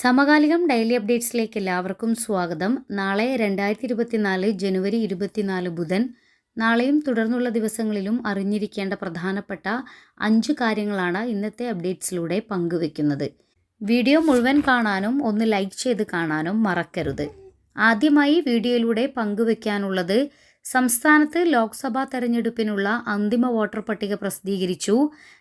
സമകാലികം ഡെയിലി അപ്ഡേറ്റ്സിലേക്ക് എല്ലാവർക്കും സ്വാഗതം. നാളെ രണ്ടായിരത്തി ഇരുപത്തിനാല് ജനുവരി ഇരുപത്തിനാല് ബുധൻ. നാളെയും തുടർന്നുള്ള ദിവസങ്ങളിലും അറിഞ്ഞിരിക്കേണ്ട പ്രധാനപ്പെട്ട അഞ്ച് കാര്യങ്ങളാണ് ഇന്നത്തെ അപ്ഡേറ്റ്സിലൂടെ പങ്കുവെക്കുന്നത്. വീഡിയോ മുഴുവൻ കാണാനും ഒന്ന് ലൈക്ക് ചെയ്ത് കാണാനും മറക്കരുത്. ആദ്യമായി വീഡിയോയിലൂടെ പങ്കുവെക്കാനുള്ളത് സംസ്ഥാനത്ത് ലോക്സഭാ തെരഞ്ഞെടുപ്പിനുള്ള അന്തിമ വോട്ടർ പട്ടിക പ്രസിദ്ധീകരിച്ചു.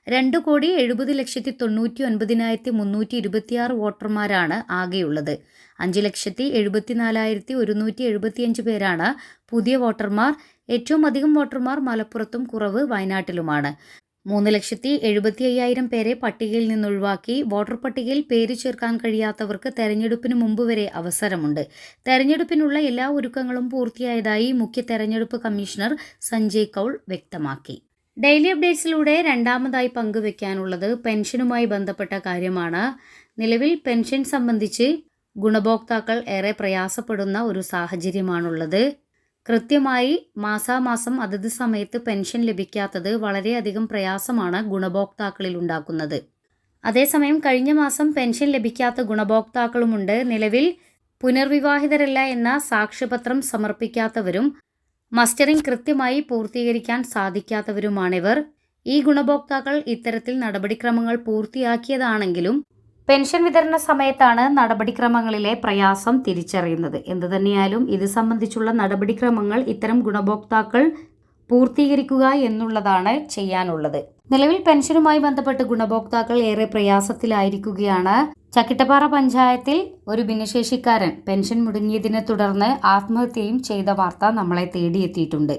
രണ്ട് കോടി എഴുപത് ലക്ഷത്തി തൊണ്ണൂറ്റി ഒൻപതിനായിരത്തി മുന്നൂറ്റി ഇരുപത്തിയാറ് വോട്ടർമാരാണ് ആകെയുള്ളത്. അഞ്ച് ലക്ഷത്തി എഴുപത്തിനാലായിരത്തി ഒരുന്നൂറ്റി എഴുപത്തിയഞ്ച് പേരാണ് പുതിയ വോട്ടർമാർ. ഏറ്റവും അധികം വോട്ടർമാർ മലപ്പുറത്തും കുറവ് വയനാട്ടിലുമാണ്. മൂന്ന് ലക്ഷത്തി എഴുപത്തി അയ്യായിരം പേരെ പട്ടികയിൽ നിന്നൊഴിവാക്കി വോട്ടർ പട്ടികയിൽ പേര് ചേർക്കാൻ കഴിയാത്തവർക്ക് തെരഞ്ഞെടുപ്പിന് മുമ്പ് വരെ അവസരമുണ്ട്. തെരഞ്ഞെടുപ്പിനുള്ള എല്ലാ ഒരുക്കങ്ങളും പൂർത്തിയായതായി മുഖ്യ തെരഞ്ഞെടുപ്പ് കമ്മീഷണർ സഞ്ജയ് കൗൾ വ്യക്തമാക്കി. ഡെയിലി അപ്ഡേറ്റ്സിലൂടെ രണ്ടാമതായി പങ്കുവെക്കാനുള്ളത് പെൻഷനുമായി ബന്ധപ്പെട്ട കാര്യമാണ്. നിലവിൽ പെൻഷൻ സംബന്ധിച്ച് ഗുണഭോക്താക്കൾ ഏറെ പ്രയാസപ്പെടുന്ന ഒരു സാഹചര്യമാണുള്ളത്. കൃത്യമായി മാസാമാസം അതത് സമയത്ത് പെൻഷൻ ലഭിക്കാത്തത് വളരെയധികം പ്രയാസമാണ് ഗുണഭോക്താക്കളിൽ ഉണ്ടാക്കുന്നത്. അതേസമയം കഴിഞ്ഞ മാസം പെൻഷൻ ലഭിക്കാത്ത ഗുണഭോക്താക്കളുമുണ്ട്. നിലവിൽ പുനർവിവാഹിതരല്ല എന്ന സാക്ഷ്യപത്രം സമർപ്പിക്കാത്തവരും മസ്റ്ററിംഗ് കൃത്യമായി പൂർത്തീകരിക്കാൻ സാധിക്കാത്തവരുമാണിവർ. ഈ ഗുണഭോക്താക്കൾ ഇത്തരത്തിൽ നടപടിക്രമങ്ങൾ പൂർത്തിയാക്കിയതാണെങ്കിലും പെൻഷൻ വിതരണ സമയത്താണ് നടപടിക്രമങ്ങളിലെ പ്രയാസം തിരിച്ചറിയുന്നത്. എന്തുതന്നെയായാലും ഇത് സംബന്ധിച്ചുള്ള നടപടിക്രമങ്ങൾ ഇത്തരം ഗുണഭോക്താക്കൾ പൂർത്തീകരിക്കുക എന്നുള്ളതാണ് ചെയ്യാനുള്ളത്. നിലവിൽ പെൻഷനുമായി ബന്ധപ്പെട്ട് ഗുണഭോക്താക്കൾ ഏറെ പ്രയാസത്തിലായിരിക്കുകയാണ്. ചക്കിട്ടപ്പാറ പഞ്ചായത്തിൽ ഒരു ഭിന്നശേഷിക്കാരൻ പെൻഷൻ മുടങ്ങിയതിനെ തുടർന്ന് ആത്മഹത്യയും ചെയ്ത വാർത്ത നമ്മളെ തേടിയെത്തിയിട്ടുണ്ട്.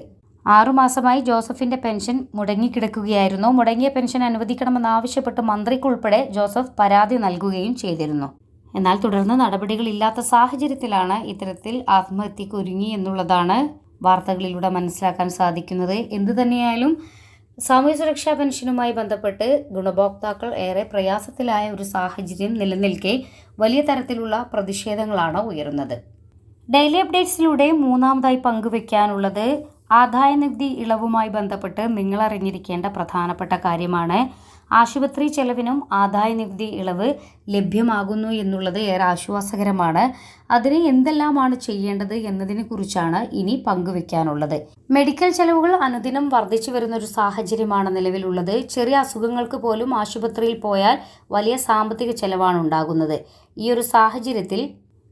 ആറുമാസമായി ജോസഫിന്റെ പെൻഷൻ മുടങ്ങിക്കിടക്കുകയായിരുന്നു. മുടങ്ങിയ പെൻഷൻ അനുവദിക്കണമെന്നാവശ്യപ്പെട്ട് മന്ത്രിക്കുൾപ്പെടെ ജോസഫ് പരാതി നൽകുകയും ചെയ്തിരുന്നു. എന്നാൽ തുടർന്ന് നടപടികളില്ലാത്ത സാഹചര്യത്തിലാണ് ഇത്തരത്തിൽ ആത്മഹത്യക്ക് ഒരുങ്ങി എന്നുള്ളതാണ് വാർത്തകളിലൂടെ മനസ്സിലാക്കാൻ സാധിക്കുന്നത്. എന്തു തന്നെയായാലും സാമൂഹ്യ സുരക്ഷാ പെൻഷനുമായി ബന്ധപ്പെട്ട് ഗുണഭോക്താക്കൾ ഏറെ പ്രയാസത്തിലായ ഒരു സാഹചര്യം നിലനിൽക്കെ വലിയ തരത്തിലുള്ള പ്രതിഷേധങ്ങളാണ് ഉയരുന്നത്. ഡെയിലി അപ്ഡേറ്റ്സിലൂടെ മൂന്നാമതായി പങ്കുവെക്കാനുള്ളത് ആദായനികുതി ഇളവുമായി ബന്ധപ്പെട്ട് നിങ്ങൾ അറിഞ്ഞിരിക്കേണ്ട പ്രധാനപ്പെട്ട കാര്യമാണ്. ആശുപത്രി ചെലവിനും ആദായനികുതി ഇളവ് ലഭ്യമാകുന്നു എന്നുള്ളത് ഏറെ ആശ്വാസകരമാണ്. അതിന് എന്തെല്ലാമാണ് ചെയ്യേണ്ടത് എന്നതിനെ കുറിച്ചാണ് ഇനി പങ്കുവെക്കാനുള്ളത്. മെഡിക്കൽ ചെലവുകൾ അനുദിനം വർദ്ധിച്ചു വരുന്ന ഒരു സാഹചര്യമാണ് നിലവിലുള്ളത്. ചെറിയ അസുഖങ്ങൾക്ക് പോലും ആശുപത്രിയിൽ പോയാൽ വലിയ സാമ്പത്തിക ചെലവാണ് ഉണ്ടാകുന്നത്. ഈ ഒരു സാഹചര്യത്തിൽ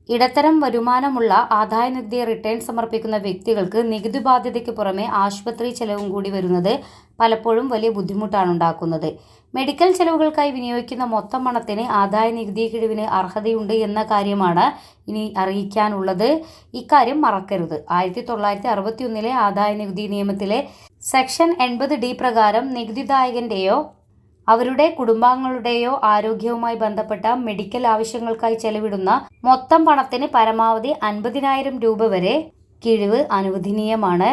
ഇടത്തരം വരുമാനമുള്ള ആദായനികുതി റിട്ടേൺ സമർപ്പിക്കുന്ന വ്യക്തികൾക്ക് നികുതി ബാധ്യതയ്ക്ക് പുറമെ ആശുപത്രി ചെലവും കൂടി വരുന്നത് പലപ്പോഴും വലിയ ബുദ്ധിമുട്ടാണ് ഉണ്ടാക്കുന്നത്. മെഡിക്കൽ ചെലവുകൾക്കായി വിനിയോഗിക്കുന്ന മൊത്തം പണത്തിന് ആദായ നികുതി കിഴിവിന് അർഹതയുണ്ട് എന്ന കാര്യമാണ് ഇനി അറിയിക്കാനുള്ളത്. ഇക്കാര്യം മറക്കരുത്. ആയിരത്തി തൊള്ളായിരത്തി അറുപത്തി ഒന്നിലെ ആദായ നികുതി നിയമത്തിലെ സെക്ഷൻ എൺപത് ഡി പ്രകാരം നികുതിദായകന്റെയോ അവരുടെ കുടുംബാംഗങ്ങളുടെയോ ആരോഗ്യവുമായി ബന്ധപ്പെട്ട മെഡിക്കൽ ആവശ്യങ്ങൾക്കായി ചെലവിടുന്ന മൊത്തം പണത്തിന് പരമാവധി അൻപതിനായിരം രൂപ വരെ കിഴിവ് അനുവദനീയമാണ്.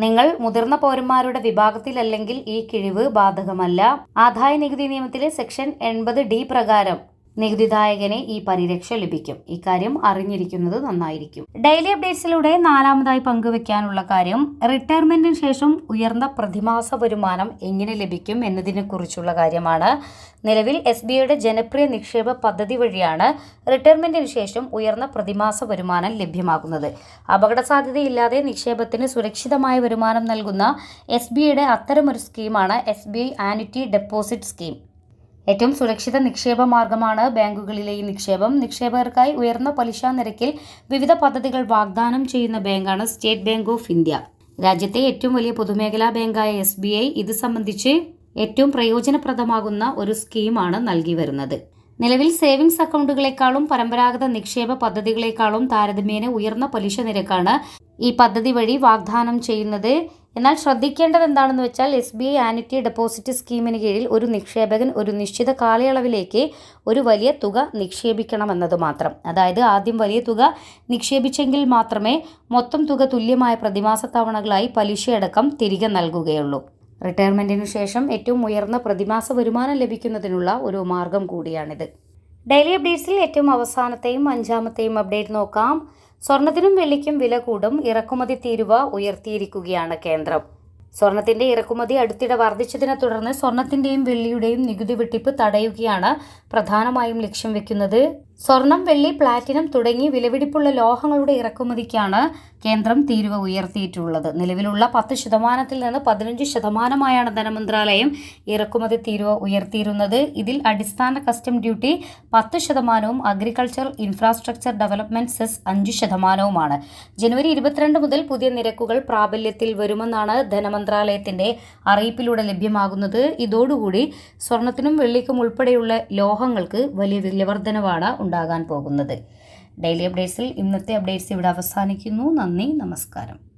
നിങ്ങൾ മുതിർന്ന പൗരന്മാരുടെ വിഭാഗത്തിലല്ലെങ്കിൽ ഈ കിഴിവ് ബാധകമല്ല. ആദായ നികുതി നിയമത്തിലെ സെക്ഷൻ എൺപത് ഡി പ്രകാരം നികുതിദായകന് ഈ പരിരക്ഷ ലഭിക്കും. ഇക്കാര്യം അറിഞ്ഞിരിക്കുന്നത് നന്നായിരിക്കും. ഡെയിലി അപ്ഡേറ്റ്സിലൂടെ നാലാമതായി പങ്കുവെക്കാനുള്ള കാര്യം റിട്ടയർമെന്റിന് ശേഷം ഉയർന്ന പ്രതിമാസ വരുമാനം എങ്ങനെ ലഭിക്കും എന്നതിനെ കുറിച്ചുള്ള കാര്യമാണ്. നിലവിൽ എസ് ബി ഐയുടെ ജനപ്രിയ നിക്ഷേപ പദ്ധതി വഴിയാണ് റിട്ടയർമെന്റിന് ശേഷം ഉയർന്ന പ്രതിമാസ വരുമാനം ലഭ്യമാകുന്നത്. അപകട സാധ്യതയില്ലാതെ നിക്ഷേപത്തിന് സുരക്ഷിതമായ വരുമാനം നൽകുന്ന എസ് ബി ഐയുടെ അത്തരമൊരു സ്കീമാണ് S B I annuity deposit scheme. ഏറ്റവും സുരക്ഷിത നിക്ഷേപ മാർഗമാണ് ബാങ്കുകളിലെ ഈ നിക്ഷേപം. നിക്ഷേപകർക്കായി ഉയർന്ന പലിശ നിരക്കിൽ വിവിധ പദ്ധതികൾ വാഗ്ദാനം ചെയ്യുന്ന ബാങ്കാണ് സ്റ്റേറ്റ് ബാങ്ക് ഓഫ് ഇന്ത്യ. രാജ്യത്തെ ഏറ്റവും വലിയ പൊതുമേഖലാ ബാങ്കായ എസ് ബി ഐ ഇത് സംബന്ധിച്ച് ഏറ്റവും പ്രയോജനപ്രദമാകുന്ന ഒരു സ്കീമാണ് നൽകി വരുന്നത്. നിലവിൽ സേവിങ്സ് അക്കൗണ്ടുകളെക്കാളും പരമ്പരാഗത നിക്ഷേപ പദ്ധതികളെക്കാളും താരതമ്യേന ഉയർന്ന പലിശ നിരക്കാണ് ഈ പദ്ധതി വഴി വാഗ്ദാനം ചെയ്യുന്നത്. എന്നാൽ ശ്രദ്ധിക്കേണ്ടത് എന്താണെന്ന് വെച്ചാൽ S B I annuity deposit സ്കീമിന് കീഴിൽ ഒരു നിക്ഷേപകൻ ഒരു നിശ്ചിത കാലയളവിലേക്ക് ഒരു വലിയ തുക നിക്ഷേപിക്കണമെന്നത് മാത്രം. അതായത് ആദ്യം വലിയ തുക നിക്ഷേപിച്ചെങ്കിൽ മാത്രമേ മൊത്തം തുക തുല്യമായ പ്രതിമാസ തവണകളായി പലിശയടക്കം തിരികെ നൽകുകയുള്ളൂ. റിട്ടയർമെന്റിനു ശേഷം ഏറ്റവും ഉയർന്ന പ്രതിമാസ വരുമാനം ലഭിക്കുന്നതിനുള്ള ഒരു മാർഗം കൂടിയാണിത്. ഡെയിലി അപ്ഡേറ്റ്സിൽ ഏറ്റവും അവസാനത്തെയും അഞ്ചാമത്തെയും അപ്ഡേറ്റ് നോക്കാം. സ്വർണത്തിനും വെള്ളിക്കും വില കൂടും ഇറക്കുമതി തീരുവ ഉയർത്തിയിരിക്കുകയാണ് കേന്ദ്രം. സ്വർണത്തിന്റെ ഇറക്കുമതി അടുത്തിടെ വർദ്ധിച്ചതിനെ തുടർന്ന് സ്വർണത്തിന്റെയും വെള്ളിയുടെയും നികുതി വെട്ടിപ്പ് തടയുകയാണ് പ്രധാനമായും ലക്ഷ്യം വെക്കുന്നത്. സ്വർണം വെള്ളി പ്ലാറ്റിനം തുടങ്ങി വിലപിടിപ്പുള്ള ലോഹങ്ങളുടെ ഇറക്കുമതിക്കാണ് കേന്ദ്രം തീരുവ ഉയർത്തിയിട്ടുള്ളത്. നിലവിലുള്ള പത്ത് ശതമാനത്തിൽ നിന്ന് പതിനഞ്ച് ശതമാനമായാണ് ധനമന്ത്രാലയം ഇറക്കുമതി തീരുവ ഉയർത്തിയിരുന്നത്. ഇതിൽ അടിസ്ഥാന കസ്റ്റം ഡ്യൂട്ടി പത്ത് ശതമാനവും അഗ്രികൾച്ചർ ഇൻഫ്രാസ്ട്രക്ചർ ഡെവലപ്മെന്റ് സെസ് അഞ്ച് ശതമാനവുമാണ്. ജനുവരി ഇരുപത്തിരണ്ട് മുതൽ പുതിയ നിരക്കുകൾ പ്രാബല്യത്തിൽ വരുമെന്നാണ് ധനമന്ത്രാലയത്തിന്റെ അറിയിപ്പിലൂടെ ലഭ്യമാകുന്നത്. ഇതോടുകൂടി സ്വർണത്തിനും വെള്ളിക്കും ഉൾപ്പെടെയുള്ള ലോഹങ്ങൾക്ക് വലിയ വിലവർധനവാണ് ഉണ്ടാകാൻ പോകുന്നത്. ഡെയിലി അപ്ഡേറ്റ്സിൽ ഇന്നത്തെ അപ്ഡേറ്റ്സ് ഇവിടെ അവസാനിക്കുന്നു. നന്ദി നമസ്കാരം.